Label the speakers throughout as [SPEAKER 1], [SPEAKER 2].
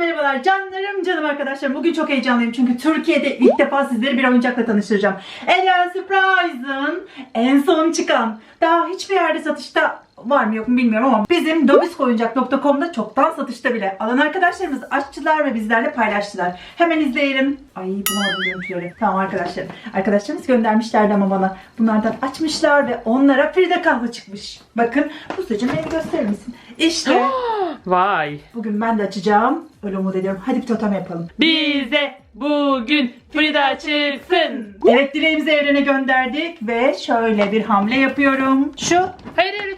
[SPEAKER 1] merhabalar canlarım canım arkadaşlarım. Bugün çok heyecanlıyım çünkü Türkiye'de ilk defa sizleri bir oyuncakla tanıştıracağım. Alien Surprise'ın en son çıkan daha hiçbir yerde satışta var mı yok mu bilmiyorum ama bizim dobiskoyuncak.com'da çoktan satışta bile. Alan arkadaşlarımız açtılar ve bizlerle paylaştılar. Hemen izleyelim. Ay bulamadım görüntüleri. Tamam arkadaşlarım. Arkadaşlarımız göndermişlerdi ama bana. Bunlardan açmışlar ve onlara Frida kahve çıkmış. Bakın bu beni gösterir misin? İşte
[SPEAKER 2] Vay.
[SPEAKER 1] bugün ben de açacağım. Öyle umut ediyorum. Hadi bir totem yapalım.
[SPEAKER 2] Bize bugün Frida çıksın.
[SPEAKER 1] Evet dileğimizi evrene gönderdik ve şöyle bir hamle yapıyorum. Şu,
[SPEAKER 2] Hayır hayır.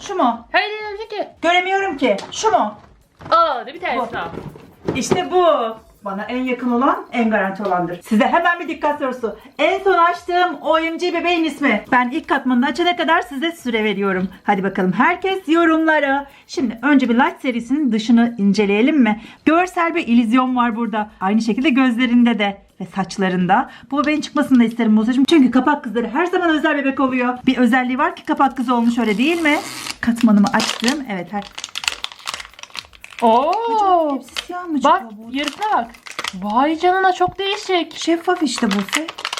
[SPEAKER 1] Şu mu?
[SPEAKER 2] Hayır hayır öteki.
[SPEAKER 1] Göremiyorum ki. Şu mu?
[SPEAKER 2] Aa bir tanesi
[SPEAKER 1] Bu.
[SPEAKER 2] daha.
[SPEAKER 1] İşte bu. Bana en yakın olan en garanti olandır. Size hemen bir dikkat sorusu. En son açtığım OMG bebeğin ismi. Ben ilk katmanını açana kadar size süre veriyorum. Hadi bakalım herkes yorumlara. Şimdi önce bir Light serisinin dışını inceleyelim mi? Görsel bir illüzyon var burada. Aynı şekilde gözlerinde de ve saçlarında. Bu bebeğin çıkmasını da isterim Musa'cığım. Çünkü kapak kızları her zaman özel bebek oluyor. Bir özelliği var ki kapak kızı olmuş öyle değil mi? Katmanımı açtım. Evet her...
[SPEAKER 2] Oo.
[SPEAKER 1] Hepsi siyah mı
[SPEAKER 2] Bak
[SPEAKER 1] çıkıyor bu?
[SPEAKER 2] bak. Vay canına çok değişik.
[SPEAKER 1] Şeffaf işte bu.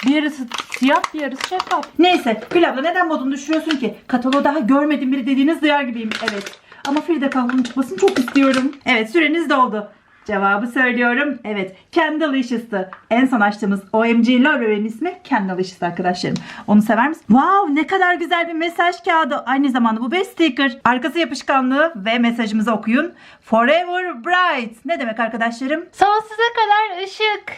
[SPEAKER 2] Bir yarısı siyah bir yarısı şeffaf.
[SPEAKER 1] Neyse Gül abla neden modunu düşürüyorsun ki? Kataloğu daha görmedim biri dediğiniz duyar gibiyim. Evet. Ama Frida kahvının çıkmasını çok istiyorum. Evet süreniz doldu. Cevabı söylüyorum. Evet. Candlelicious'tı. En son açtığımız OMG L'Oreal'in ismi Candlelicious arkadaşlarım. Onu sever misin? Wow ne kadar güzel bir mesaj kağıdı. Aynı zamanda bu bir sticker. Arkası yapışkanlığı ve mesajımızı okuyun. Forever Bright. Ne demek arkadaşlarım?
[SPEAKER 2] Sonsuza kadar ışık.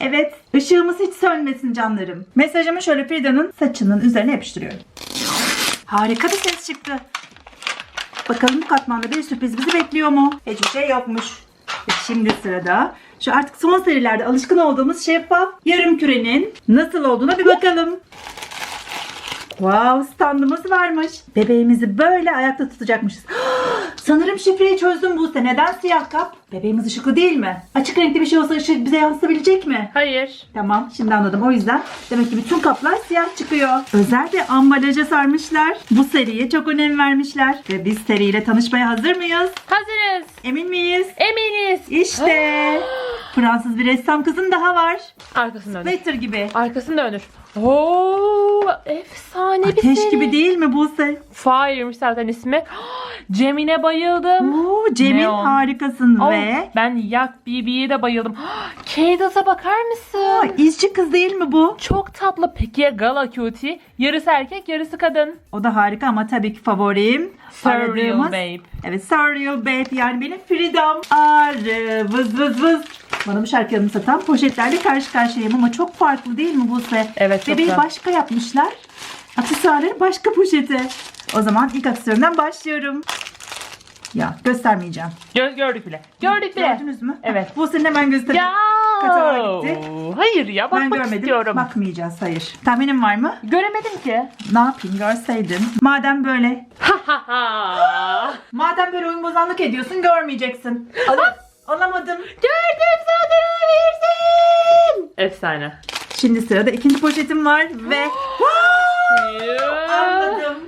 [SPEAKER 1] Evet, ışığımız hiç sönmesin canlarım. Mesajımı şöyle Frida'nın saçının üzerine yapıştırıyorum. Harika bir ses çıktı. Bakalım bu katmanda bir sürpriz bizi bekliyor mu? Hiçbir şey yokmuş. Şimdi sırada şu artık son serilerde alışkın olduğumuz şeffaf yarım kürenin nasıl olduğuna bir bakalım. Wow standımız varmış. Bebeğimizi böyle ayakta tutacakmışız. Sanırım şifreyi çözdüm Buse. Neden siyah kap? Bebeğimiz ışıklı değil mi? Açık renkli bir şey olsa ışık bize yansıtabilecek mi?
[SPEAKER 2] Hayır.
[SPEAKER 1] Tamam şimdi anladım. O yüzden demek ki bütün kaplar siyah çıkıyor. Özel bir ambalaja sarmışlar. Bu seriye çok önem vermişler. Ve biz seriyle tanışmaya hazır mıyız?
[SPEAKER 2] Hazırız.
[SPEAKER 1] Emin miyiz?
[SPEAKER 2] Eminiz.
[SPEAKER 1] İşte Fransız bir ressam kızın daha var.
[SPEAKER 2] Arkasını dönür.
[SPEAKER 1] Gibi.
[SPEAKER 2] Arkasını dönür. Oo, efsane bir
[SPEAKER 1] Ateş
[SPEAKER 2] seri.
[SPEAKER 1] gibi değil mi Buse?
[SPEAKER 2] Fire'mış zaten ismi. Cemile bayıldım.
[SPEAKER 1] Oo, Cemil
[SPEAKER 2] Neon.
[SPEAKER 1] harikasın
[SPEAKER 2] Oh,
[SPEAKER 1] ve
[SPEAKER 2] ben Yak BB'ye de bayıldım. Cadas'a bakar mısın?
[SPEAKER 1] Aa, izci kız değil mi bu?
[SPEAKER 2] Çok tatlı. Peki ya Gala Cutie? Yarısı erkek, yarısı kadın.
[SPEAKER 1] O da harika ama tabii ki favorim.
[SPEAKER 2] Surreal
[SPEAKER 1] Aradığımız-
[SPEAKER 2] Babe.
[SPEAKER 1] Evet Surreal Babe yani benim Freedom arı vız vız vız. Bana bu şarkı anımsatan poşetlerle karşı karşıyayım ama çok farklı değil mi Buse?
[SPEAKER 2] Evet, çok
[SPEAKER 1] Bebeği
[SPEAKER 2] güzel.
[SPEAKER 1] başka yapmışlar. Aksesuarları başka poşete. O zaman ilk aksesuarından başlıyorum. Ya göstermeyeceğim.
[SPEAKER 2] Gö- gördük bile. Gördük bile.
[SPEAKER 1] Gördünüz mü?
[SPEAKER 2] Evet.
[SPEAKER 1] Buse'nin hemen göstereyim.
[SPEAKER 2] Ya.
[SPEAKER 1] Kataloğa gitti.
[SPEAKER 2] Hayır ya
[SPEAKER 1] ben
[SPEAKER 2] bakmak
[SPEAKER 1] görmedim.
[SPEAKER 2] istiyorum.
[SPEAKER 1] Bakmayacağız hayır. Tahminin var mı?
[SPEAKER 2] Göremedim ki.
[SPEAKER 1] Ne yapayım görseydim. Madem böyle
[SPEAKER 2] Ha ha ha.
[SPEAKER 1] Madem böyle oyun bozanlık ediyorsun görmeyeceksin. Al alamadım.
[SPEAKER 2] Alabilirsin. Efsane.
[SPEAKER 1] Şimdi sırada ikinci poşetim var ve anladım.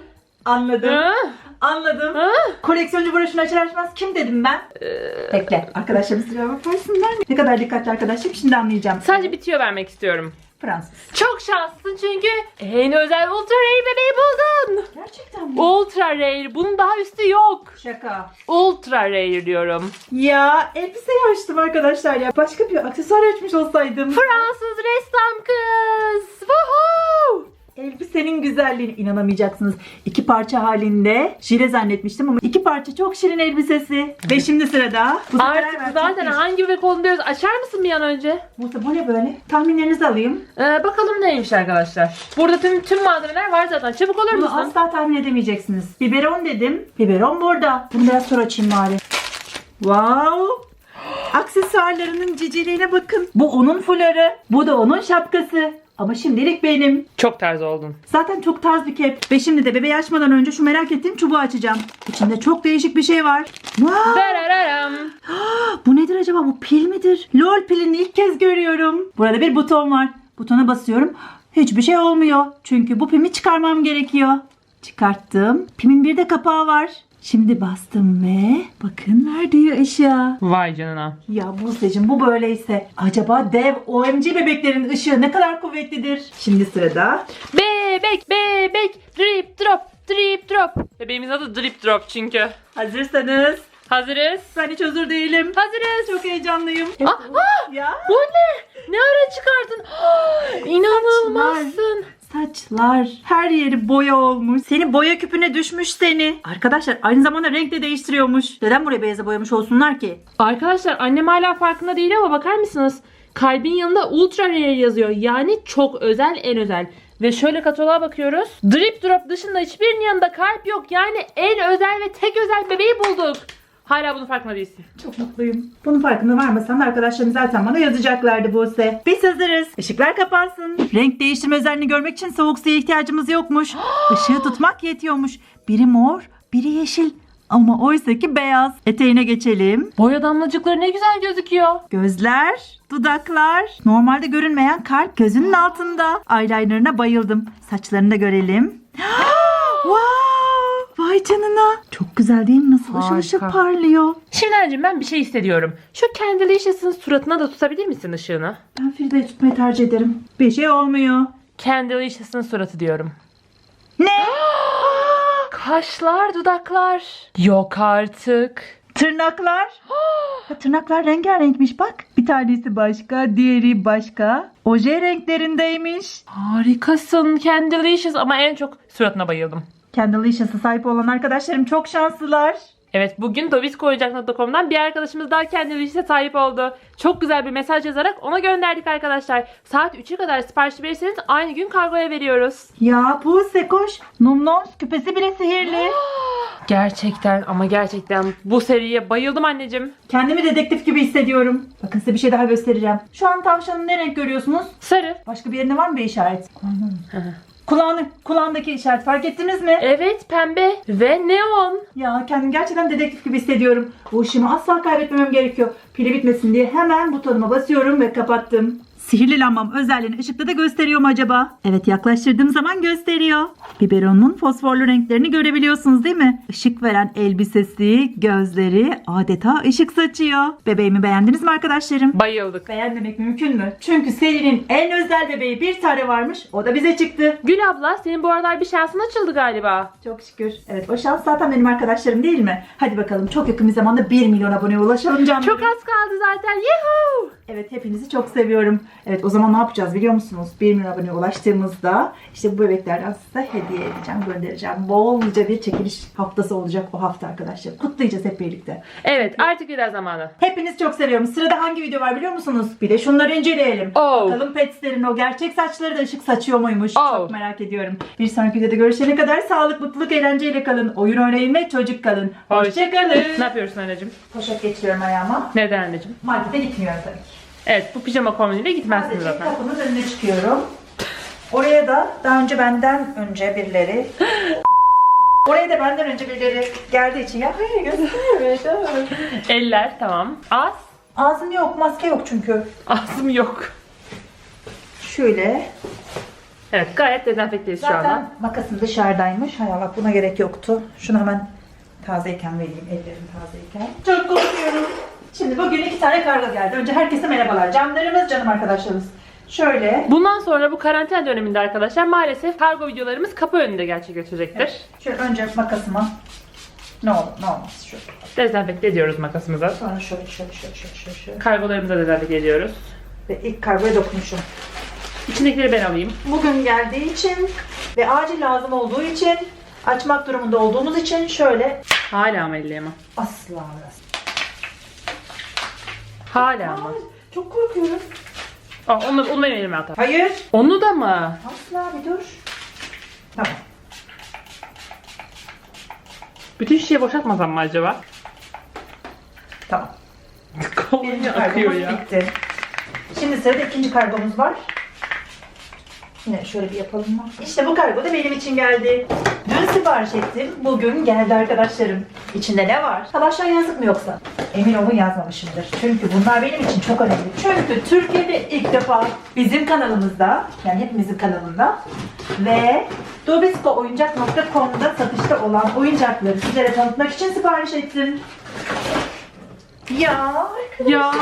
[SPEAKER 1] Anladım. Anladım. Koleksiyoncu broşunu açar açmaz kim dedim ben? Bekle. Arkadaşlarım sıraya bakarsınlar. Ne kadar dikkatli arkadaşım şimdi anlayacağım.
[SPEAKER 2] Sadece bitiyor vermek istiyorum.
[SPEAKER 1] Fransız.
[SPEAKER 2] Çok şanslısın çünkü en özel Ultra Rare bebeği buldun.
[SPEAKER 1] Gerçekten mi?
[SPEAKER 2] Ultra Rare. Bunun daha üstü yok.
[SPEAKER 1] Şaka.
[SPEAKER 2] Ultra Rare diyorum.
[SPEAKER 1] Ya elbiseyi açtım arkadaşlar ya. Başka bir aksesuar açmış olsaydım.
[SPEAKER 2] Fransız ressam kız.
[SPEAKER 1] Elbisenin güzelliğine inanamayacaksınız. İki parça halinde jile zannetmiştim ama iki parça çok şirin elbisesi. Ve şimdi sırada. Bu sefer
[SPEAKER 2] Artık
[SPEAKER 1] hemen
[SPEAKER 2] zaten
[SPEAKER 1] çok
[SPEAKER 2] hangi olduğunu diyoruz. Açar mısın bir an önce?
[SPEAKER 1] Musa bu ne böyle? Tahminlerinizi alayım.
[SPEAKER 2] Ee, bakalım neymiş arkadaşlar. Burada tüm tüm malzemeler var zaten. Çabuk olur
[SPEAKER 1] Bunu
[SPEAKER 2] musun?
[SPEAKER 1] asla tahmin edemeyeceksiniz. Biberon dedim. Biberon burada. Bunu biraz sonra açayım bari. Wow. Aksesuarlarının ciciliğine bakın. Bu onun fuları. Bu da onun şapkası. Ama şimdilik benim.
[SPEAKER 2] Çok tarz oldun.
[SPEAKER 1] Zaten çok tarz bir kep. Ve şimdi de bebeği açmadan önce şu merak ettiğim çubuğu açacağım. İçinde çok değişik bir şey var. Wow.
[SPEAKER 2] Darararam.
[SPEAKER 1] Bu nedir acaba? Bu pil midir? LOL pilini ilk kez görüyorum. Burada bir buton var. Butona basıyorum. Hiçbir şey olmuyor. Çünkü bu pimi çıkarmam gerekiyor. Çıkarttım. Pimin bir de kapağı var. Şimdi bastım ve bakın verdiği ışığa.
[SPEAKER 2] Vay canına.
[SPEAKER 1] Ya Buse'cim bu böyleyse acaba dev OMG bebeklerin ışığı ne kadar kuvvetlidir? Şimdi sırada
[SPEAKER 2] Bebek bebek drip drop drip drop. Bebeğimizin adı drip drop çünkü.
[SPEAKER 1] hazırsanız
[SPEAKER 2] Hazırız.
[SPEAKER 1] ben hiç hazır değilim.
[SPEAKER 2] Hazırız.
[SPEAKER 1] Çok heyecanlıyım.
[SPEAKER 2] Aa, aa,
[SPEAKER 1] Ya
[SPEAKER 2] bu ne? Ne ara çıkardın? İnanılmazsın.
[SPEAKER 1] Saçlar her yeri boya olmuş. Seni boya küpüne düşmüş seni. Arkadaşlar aynı zamanda renk de değiştiriyormuş. Neden buraya beyaza boyamış olsunlar ki?
[SPEAKER 2] Arkadaşlar annem hala farkında değil ama bakar mısınız? Kalbin yanında ultra rare yazıyor. Yani çok özel en özel. Ve şöyle kataloğa bakıyoruz. Drip drop dışında hiçbirinin yanında kalp yok. Yani en özel ve tek özel bebeği bulduk. Hala bunun farkında değilsin.
[SPEAKER 1] Çok mutluyum. Bunun farkında varmasam da arkadaşlarım zaten bana yazacaklardı Buse. Biz hazırız. Işıklar kapansın. Renk değiştirme özelliğini görmek için soğuk suya ihtiyacımız yokmuş. Işığı tutmak yetiyormuş. Biri mor, biri yeşil. Ama oysa ki beyaz. Eteğine geçelim.
[SPEAKER 2] Boya damlacıkları ne güzel gözüküyor.
[SPEAKER 1] Gözler, dudaklar. Normalde görünmeyen kalp gözünün altında. Eyelinerına bayıldım. Saçlarını da görelim. wow! Vay canına. Çok güzel değil mi? Nasıl ışıl ışıl
[SPEAKER 2] Harika.
[SPEAKER 1] parlıyor.
[SPEAKER 2] Şimdi anneciğim ben bir şey hissediyorum. Şu Candeliciouus'ın suratına da tutabilir misin ışığını?
[SPEAKER 1] Ben Fride'yi tutmayı tercih ederim. Bir şey olmuyor.
[SPEAKER 2] Candelicious'ın suratı diyorum.
[SPEAKER 1] Ne?
[SPEAKER 2] Kaşlar, dudaklar. Yok artık.
[SPEAKER 1] Tırnaklar. Ha, Tırnaklar rengarenkmiş bak. Bir tanesi başka, diğeri başka. Oje renklerindeymiş.
[SPEAKER 2] Harikasın Candelicious ama en çok suratına bayıldım.
[SPEAKER 1] Candeliciours'a sahip olan arkadaşlarım çok şanslılar.
[SPEAKER 2] Evet bugün dobiskoyacak.com'dan bir arkadaşımız daha Candelicious'a sahip oldu. Çok güzel bir mesaj yazarak ona gönderdik arkadaşlar. Saat 3'e kadar sipariş verirseniz aynı gün kargoya veriyoruz.
[SPEAKER 1] Ya Buse koş. Numnons küpesi bile sihirli.
[SPEAKER 2] Gerçekten ama gerçekten bu seriye bayıldım anneciğim.
[SPEAKER 1] Kendimi dedektif gibi hissediyorum. Bakın size bir şey daha göstereceğim. Şu an tavşanın ne renk görüyorsunuz?
[SPEAKER 2] Sarı.
[SPEAKER 1] Başka bir yerinde var mı bir işaret? Kulağını, kulağındaki işaret fark ettiniz mi?
[SPEAKER 2] Evet pembe ve neon.
[SPEAKER 1] Ya kendimi gerçekten dedektif gibi hissediyorum. Bu ışığımı asla kaybetmemem gerekiyor. Pili bitmesin diye hemen butonuma basıyorum ve kapattım. Sihirli lambam özelliğini ışıkta da gösteriyor mu acaba? Evet yaklaştırdığım zaman gösteriyor. Biberonun fosforlu renklerini görebiliyorsunuz değil mi? Işık veren elbisesi, gözleri adeta ışık saçıyor. Bebeğimi beğendiniz mi arkadaşlarım?
[SPEAKER 2] Bayıldık.
[SPEAKER 1] Beğenmemek mümkün mü? Çünkü serinin en özel bebeği bir tane varmış. O da bize çıktı.
[SPEAKER 2] Gül abla senin bu aralar bir şansın açıldı galiba.
[SPEAKER 1] Çok şükür. Evet o şans zaten benim arkadaşlarım değil mi? Hadi bakalım çok yakın bir zamanda 1 milyon aboneye ulaşalım canım.
[SPEAKER 2] Çok az kaldı zaten. Yuhuu.
[SPEAKER 1] Evet hepinizi çok seviyorum. Evet o zaman ne yapacağız biliyor musunuz? 1 milyon aboneye ulaştığımızda işte bu bebeklerden size hediye edeceğim, göndereceğim. Bolca bir çekiliş haftası olacak o hafta arkadaşlar. Kutlayacağız hep birlikte.
[SPEAKER 2] Evet artık veda zamanı.
[SPEAKER 1] Hepiniz çok seviyorum. Sırada hangi video var biliyor musunuz? Bir de şunları inceleyelim.
[SPEAKER 2] Oh.
[SPEAKER 1] Bakalım Pets'lerin o gerçek saçları da ışık saçıyor muymuş?
[SPEAKER 2] Oh.
[SPEAKER 1] Çok merak ediyorum. Bir sonraki videoda görüşene kadar sağlık, mutluluk, eğlenceyle kalın. Oyun oynayın ve çocuk kalın. Hoşçakalın.
[SPEAKER 2] Ne yapıyorsun anneciğim?
[SPEAKER 1] Poşet geçiriyorum ayağıma.
[SPEAKER 2] Neden anneciğim?
[SPEAKER 1] Markete gitmiyorum tabii ki.
[SPEAKER 2] Evet bu pijama kombiniyle gitmezsin
[SPEAKER 1] Sadece
[SPEAKER 2] zaten.
[SPEAKER 1] kapının önüne çıkıyorum. Oraya da daha önce benden önce birileri Oraya da benden önce birileri geldiği için ya hayır göstermiyor.
[SPEAKER 2] Eller tamam. Az.
[SPEAKER 1] Ağzım yok, maske yok çünkü.
[SPEAKER 2] Ağzım yok.
[SPEAKER 1] Şöyle.
[SPEAKER 2] Evet gayet dezenfekteyiz şu anda.
[SPEAKER 1] Zaten makasım dışarıdaymış. Hay Allah buna gerek yoktu. Şunu hemen tazeyken vereyim. Ellerim tazeyken. Çok korkuyorum. Şimdi bugün iki tane kargo geldi. Önce herkese merhabalar. Canlarımız, canım arkadaşlarımız. Şöyle.
[SPEAKER 2] Bundan sonra bu karantina döneminde arkadaşlar maalesef kargo videolarımız kapı önünde gerçekleşecektir.
[SPEAKER 1] Şöyle önce makasıma. Ne olur ne olmaz. Şöyle.
[SPEAKER 2] Dezenfekte ediyoruz makasımıza.
[SPEAKER 1] Sonra şöyle şöyle şöyle şöyle şöyle. şöyle.
[SPEAKER 2] Kargolarımıza dezenfekte ediyoruz.
[SPEAKER 1] Ve ilk kargoya dokunmuşum.
[SPEAKER 2] İçindekileri ben alayım.
[SPEAKER 1] Bugün geldiği için ve acil lazım olduğu için açmak durumunda olduğumuz için şöyle
[SPEAKER 2] Hala mı ama?
[SPEAKER 1] asla
[SPEAKER 2] Hala mı?
[SPEAKER 1] Çok korkuyorum.
[SPEAKER 2] Aa, onu, onu elime atar.
[SPEAKER 1] Hayır.
[SPEAKER 2] Onu da mı?
[SPEAKER 1] Asla bir dur. Tamam.
[SPEAKER 2] Bütün şişeyi boşaltmasam mı acaba?
[SPEAKER 1] Tamam.
[SPEAKER 2] Kolonya
[SPEAKER 1] Birinci
[SPEAKER 2] akıyor
[SPEAKER 1] kargomuz
[SPEAKER 2] ya.
[SPEAKER 1] bitti. Şimdi sırada ikinci kargomuz var. Yine şöyle bir yapalım mı? İşte bu kargo da benim için geldi. Dün sipariş ettim. Bugün geldi arkadaşlarım. İçinde ne var? Savaştan yazık mı yoksa? Emin olun yazmamışımdır. Çünkü bunlar benim için çok önemli. Çünkü Türkiye'de ilk defa bizim kanalımızda, yani hepimizin kanalında ve DobiscoOyuncak.com'da satışta olan oyuncakları sizlere tanıtmak için sipariş ettim. Ya
[SPEAKER 2] Ya